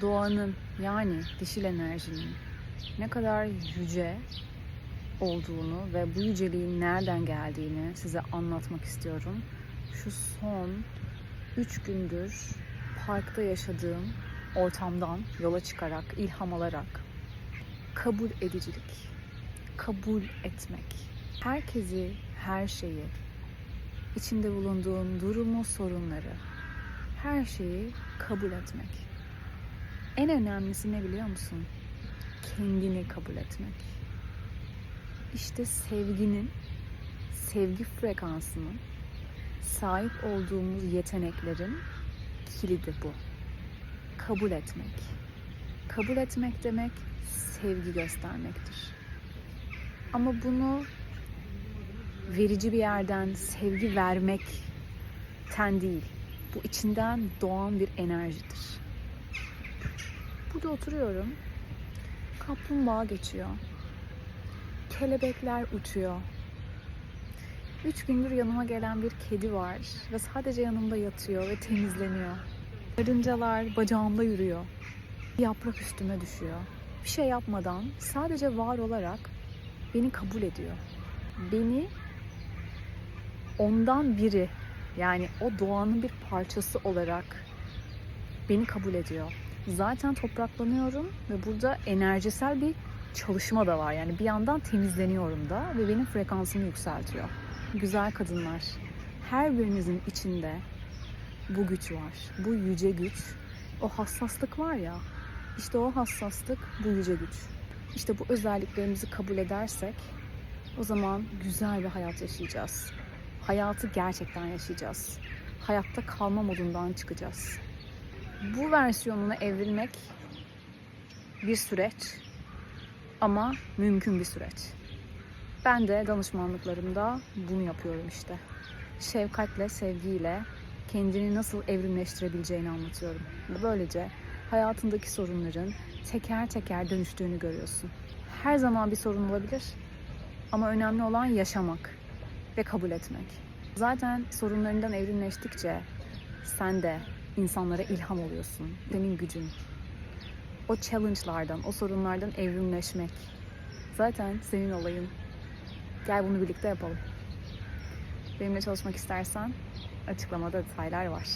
doğanın yani dişil enerjinin ne kadar yüce olduğunu ve bu yüceliğin nereden geldiğini size anlatmak istiyorum. Şu son 3 gündür parkta yaşadığım ortamdan yola çıkarak, ilham alarak kabul edicilik, kabul etmek, herkesi, her şeyi, içinde bulunduğun durumu, sorunları, her şeyi kabul etmek. En önemlisi ne biliyor musun? Kendini kabul etmek. İşte sevginin, sevgi frekansının, sahip olduğumuz yeteneklerin kilidi bu. Kabul etmek. Kabul etmek demek sevgi göstermektir. Ama bunu verici bir yerden sevgi vermekten değil. Bu içinden doğan bir enerjidir. Burada oturuyorum. Kaplumbağa geçiyor. Kelebekler uçuyor. Üç gündür yanıma gelen bir kedi var ve sadece yanımda yatıyor ve temizleniyor. Karıncalar bacağımda yürüyor. Bir yaprak üstüme düşüyor. Bir şey yapmadan sadece var olarak beni kabul ediyor. Beni ondan biri yani o doğanın bir parçası olarak beni kabul ediyor. Zaten topraklanıyorum ve burada enerjisel bir çalışma da var. Yani bir yandan temizleniyorum da ve benim frekansımı yükseltiyor. Güzel kadınlar, her birinizin içinde bu güç var. Bu yüce güç. O hassaslık var ya. işte o hassaslık bu yüce güç. İşte bu özelliklerimizi kabul edersek o zaman güzel bir hayat yaşayacağız. Hayatı gerçekten yaşayacağız. Hayatta kalma modundan çıkacağız. Bu versiyonuna evrilmek bir süreç ama mümkün bir süreç. Ben de danışmanlıklarımda bunu yapıyorum işte. Şefkatle, sevgiyle kendini nasıl evrimleştirebileceğini anlatıyorum. Böylece hayatındaki sorunların teker teker dönüştüğünü görüyorsun. Her zaman bir sorun olabilir ama önemli olan yaşamak ve kabul etmek. Zaten sorunlarından evrimleştikçe sen de insanlara ilham oluyorsun. Senin gücün. O challenge'lardan, o sorunlardan evrimleşmek. Zaten senin olayın. Gel bunu birlikte yapalım. Benimle çalışmak istersen açıklamada detaylar var.